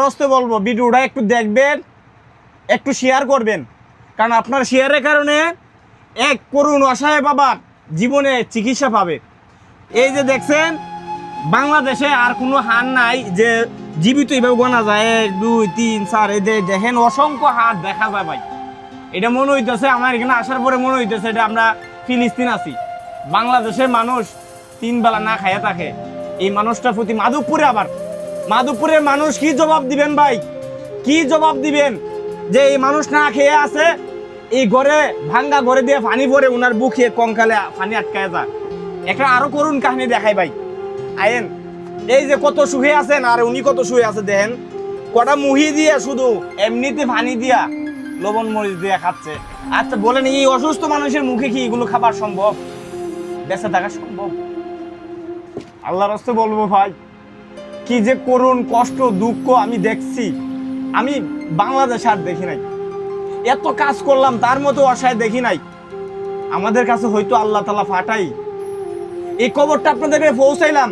প্রস্তে বলব, ভিডিওটা একটু দেখবেন, একটু শেয়ার করবেন। কারণ আপনার শেয়ারের কারণে এক করুণ অসহায় বাবার জীবনে চিকিৎসা পাবে। এই যে দেখছেন, বাংলাদেশে আর কোনো হার নাই যে জীবিত এইভাবে গোনা যায়। এক, দুই, তিন, চার যে দেখেন, অসংখ্য হাত দেখা যায় ভাই। এটা মনে হইতেছে, আমার এখানে আসার পরে মনে হইতেছে এটা আমরা ফিলিস্তিন আছি। বাংলাদেশের মানুষ তিন বেলা না খাইয়া থাকে। এই মানুষটার প্রতি মাধবপুরে আবার মাধবপুরের মানুষ কি জবাব দিবেন ভাই? কি জবাব দিবেন? যে এই মানুষ না খেয়ে আছে, এই ঘরে ভাঙ্গা ঘরে দিয়ে পানি পরে ওনার বুকে কঙ্কালে পানি আটকায় যা একটা আরও করুন কাহিনী দেখাই ভাই। আয়েন, এই যে কত সুখে আছেন আর উনি কত সুখে আছে দেখেন। কটা মুহি দিয়ে শুধু এমনিতে পানি দিয়া লবণ মরিচ দিয়ে খাচ্ছে। আচ্ছা বলেন, এই অসুস্থ মানুষের মুখে কি এগুলো খাবার সম্ভব? বেঁচে থাকা সম্ভব? আল্লাহর রাস্তে বলব ভাই। কি যে করুণ কষ্ট, দুঃখ আমি দেখছি। আমি বাংলাদেশ আর দেখি নাই। এত কাজ করলাম, তার মতো অসহায় দেখি নাই। আমাদের কাছে হয়তো আল্লাহ তালা ফাটাই এই কবরটা আপনাদেরকে পৌঁছাইলাম।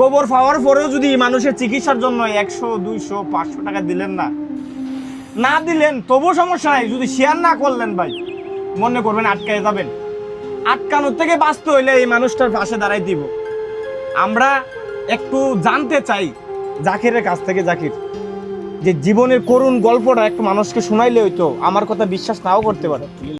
কবর পাওয়ার পরেও যদি মানুষের চিকিৎসার জন্য একশো, দুইশো, পাঁচশো টাকা দিলেন না না দিলেন তবু সমস্যা নাই। যদি শেয়ার না করলেন ভাই, মনে করবেন আটকায় যাবেন। আটকানোর থেকে বাঁচতে হইলে এই মানুষটার পাশে দাঁড়াই দিব। আমরা একটু জানতে চাই জাকিরের কাছ থেকে, জাকির, যে জীবনের করুণ গল্পটা একটু মানুষকে শোনাইলে হইতো আমার কথা বিশ্বাস নাও করতে পারে।